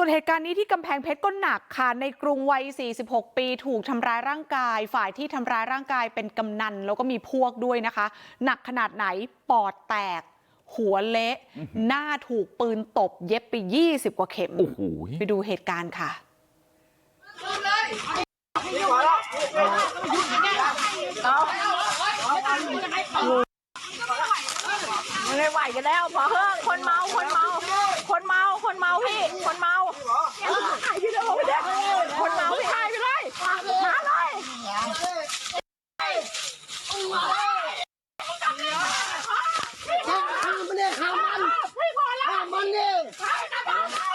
ส่วนเหตุการณ์นี้ที่กำแพงเพชรก็หนักค่ะในกรุงวัย46 ปีถูกทำร้ายร่างกาย ฝ่ายที่ทำร้ายร่างกายเป็นกำนันแล้วก็มีพวกด้วยนะคะ หนักขนาดไหนปอดแตก หัวเละ หน้าถูกปืนตบ เย็บไป 20 กว่าเข็มโอ้โหไปดูเหตุการณ์ค่ะไม่ไหวกันแล้วพอเฮ้คนเมา คนเมา คนเมา คนเมาพี่ คนเมาหายไปเลยคนเมาพี่หายไปเลยมาเลย ข้ามมันเนี่ยข้ามมัน ไม่พอแล้ว ข้ามมันเนี่ย หายกระเป๋าเขา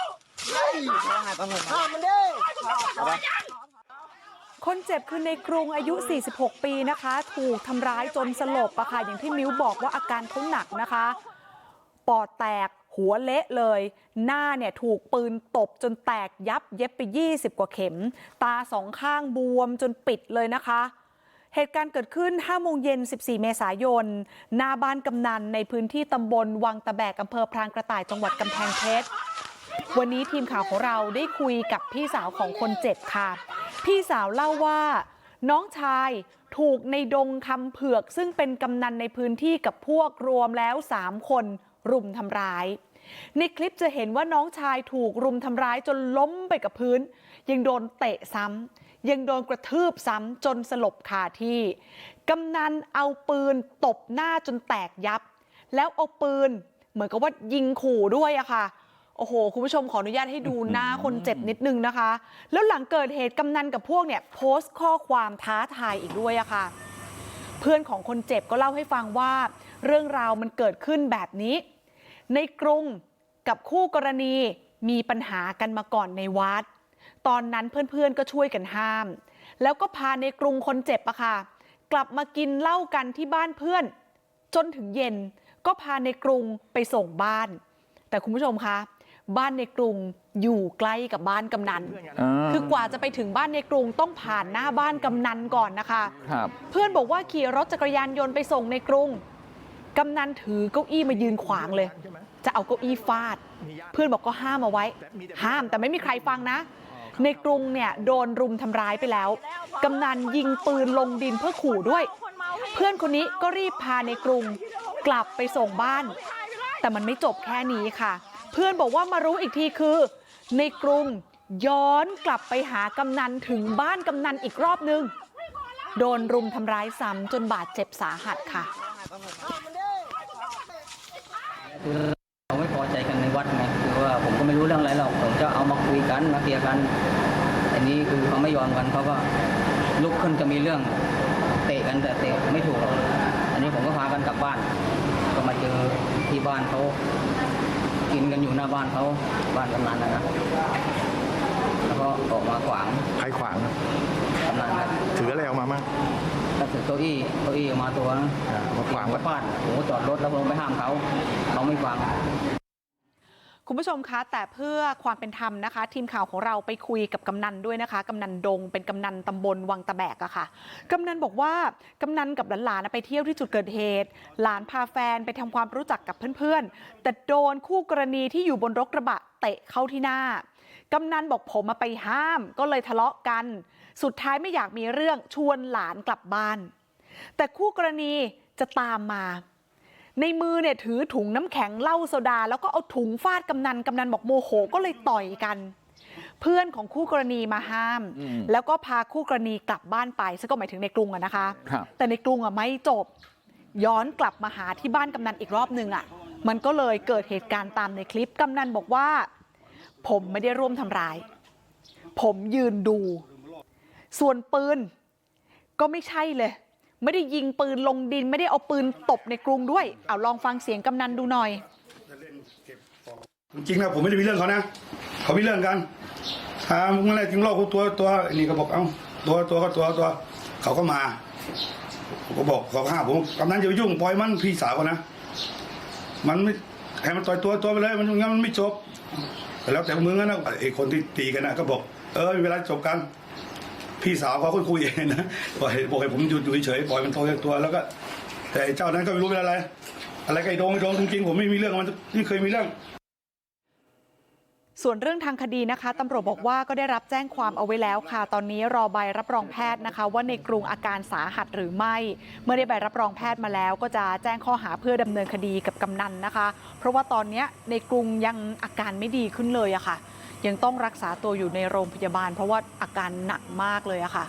ข้ามมันเนี่ยคนเจ็บคือในกรุงอายุ 46 ปีนะคะ ถูกทำร้ายจนสลบอะค่ะอย่างที่มิ้วบอกว่าอาการเขาหนักนะคะ ปอดแตกหัวเละเลย หน้าเนี่ยถูกปืนตบจนแตกยับเย็บไป 20 กว่าเข็ม ตาสองข้างบวมจนปิดเลยนะคะ เหตุการณ์เกิดขึ้น 5 โมงเย็น 14 เมษายน หน้าบ้านกำนันในพื้นที่ตำบลวังตะแบกอำเภอพรางกระต่ายจังหวัดกำแพงเพชร วันนี้ทีมข่าวของเราได้คุยกับพี่สาวของคนเจ็บค่ะ พี่สาวเล่าว่า น้องชายถูกในดงคำเผือก ซึ่งเป็นกำนันในพื้นที่กับพวกรวมแล้ว3คนรุมทำร้าย ในคลิปจะเห็นว่าน้องชายถูกรุมทำร้ายจนล้มไปกับพื้น ยังโดนเตะซ้ำยังโดนกระทืบซ้ำจนสลบคาที่กำนันเอาปืนตบหน้าจนแตกยับ แล้วเอาปืนเหมือนกับว่ายิงขู่ด้วยอะค่ะ โอ้โหคุณผู้ชมขออนุญาตให้ดูหน้าคนเจ็บนิดนึงนะคะแล้วหลังเกิดเหตุกำนันกับพวกเนี่ยโพสต์ข้อความท้าทายอีกด้วยอะค่ะ เพื่อนของคนเจ็บก็เล่าให้ฟังว่า เรื่องราวมันเกิดขึ้นแบบนี้ ในกรุงกับคู่กรณีมีปัญหากันมาก่อนในวัด ตอนนั้นเพื่อนๆก็ช่วยกันห้าม แล้วก็พาในกรุงคนเจ็บอะค่ะ กลับมากินเหล้ากันที่บ้านเพื่อน จนถึงเย็นก็พาในกรุงไปส่งบ้าน แต่คุณผู้ชมคะ บ้านในกรุงอยู่ใกล้กับบ้านกำนันอ่าคือกว่าจะไปถึงบ้านในกรุงต้องผ่านหน้าบ้านกำนันก่อนนะคะครับเพื่อนบอกว่าขี่รถจักรยานยนต์ไปส่งในกรุงกำนันถือเก้าอี้มายืนขวางเลยจะเอาเก้าอี้ฟาด เพื่อนบอกก็ห้ามเอาไว้ ห้ามแต่ไม่มีใครฟังนะ ในกรุงเนี่ยโดนรุมทำร้ายไปแล้ว กำนันยิงปืนลงดินเพื่อขู่ด้วยคนเมาพี่เพื่อนคนนี้ก็รีบพาในกรุง กลับไปส่งบ้านหายไปเลยแต่มันไม่จบแค่นี้ค่ะ เพื่อนบอกว่ามารู้อีกทีคือในกรุงย้อนกลับไปหากำนันถึงบ้านกำนันอีกรอบนึงโดนรุมทำร้ายซ้ำจนบาดเจ็บสาหัสค่ะคือเราไม่พอใจกันในวัดไงคือว่าผมก็ไม่รู้เรื่องอะไรหรอกผมจะเอามาคุยกันมาเคลียร์กันอันนี้คือเขาไม่ยอมกันเขาก็ลุกขึ้นจะมีเรื่องเตะกันแต่เตะไม่ถูกหรอกอันนี้ผมก็พากันกลับบ้าน ก็มาเจอที่บ้านเขา กินกันอยู่หน้าบ้านเขาบ้านกำนันนะนะแล้วก็ออกมาขวางใครขวางครับกำนันนะถืออะไรออกมามั่งก็ถือเก้าอี้เก้าอี้ออกมาตัวนะอ่ามาขวางก็ฟาดผมก็จอดรถแล้วผมไปห้ามเขาเขาไม่ฟัง คุณผู้ชมคะแต่เพื่อความเป็นธรรมนะคะ ทีมข่าวของเราไปคุยกับกำนันด้วยนะคะกำนันดงเป็นกำนันตำบลวังตะแบกอะค่ะกำนันบอกว่ากำนันกับหลานๆไปเที่ยวที่จุดเกิดเหตุ หลานพาแฟนไปทำความรู้จักกับเพื่อนๆ แต่โดนคู่กรณีที่อยู่บนรถกระบะเตะเข้าที่หน้ากำนันบอกผมมาไปห้าม ก็เลยทะเลาะกัน สุดท้ายไม่อยากมีเรื่องชวนหลานกลับบ้าน แต่คู่กรณีจะตามมา ในมือเนี่ยถือถุงน้ำแข็งเหล้าโซดาแล้วก็เอาถุงฟาดกำนันกำนันบอกโมโหก็เลยต่อยกันเพื่อนของคู่กรณีมาห้ามอืมแล้วก็พาคู่กรณีกลับบ้านไปซึ่งก็หมายถึงในกรุงอะนะคะครับแต่ในกรุงอะไม่จบย้อนกลับมาหาที่บ้านกำนันอีกรอบหนึ่งอะมันก็เลยเกิดเหตุการณ์ตามในคลิปกำนันบอกว่า ผมไม่ได้ร่วมทำร้าย ผมยืนดู ส่วนปืนก็ไม่ใช่เลย ไม่ได้ยิงปืนลงดินไม่ได้เอาปืนตบในกรุงด้วยเอาลองฟังเสียงกำนันดูหน่อยจริงนะผมไม่ได้มีเรื่องเขานะเขามีเรื่องกันอ่ามึงอะไรถึงลอกกูตัวตัวนี่ก็บอกเอ้าตัวตัวก็ตัวตัวเขาก็มาผมก็บอกเขาห้ามผมกำนันอย่าไปยุ่งปล่อยมันพี่สาวนะ มันไม่ให้มันต่อยตัวตัวไปเลยมันงั้นมันไม่จบแต่แล้วแต่มึงนะไอ้คนที่ตีกันนะก็บอก เออเวลาจบกัน พี่สาวเขาคุยเองนะบอกให้บอกให้ผมหยุดอยู่เฉยๆปล่อยมันโตัวตัวแล้วก็ แต่ไอ้เจ้านั้นก็ไม่รู้เป็นอะไร อะไรกับไอ้โดงไอ้โดงจริงๆผมไม่มีเรื่องกับมันไม่เคยมีเรื่อง ส่วนเรื่องทางคดีนะคะตำรวจบอกว่าก็ได้รับแจ้งความเอาไว้แล้วค่ะ ตอนนี้รอใบรับรองแพทย์นะคะ ว่าในกรุงอาการสาหัสหรือไม่ เมื่อได้ใบรับรองแพทย์มาแล้ว ก็จะแจ้งข้อหาเพื่อดำเนินคดีกับกำนันนะคะ เพราะว่าตอนนี้ในกรุงยังอาการไม่ดีขึ้นเลยอะค่ะ ยังต้องรักษาตัวอยู่ในโรงพยาบาล เพราะว่าอาการหนักมากเลยอะค่ะ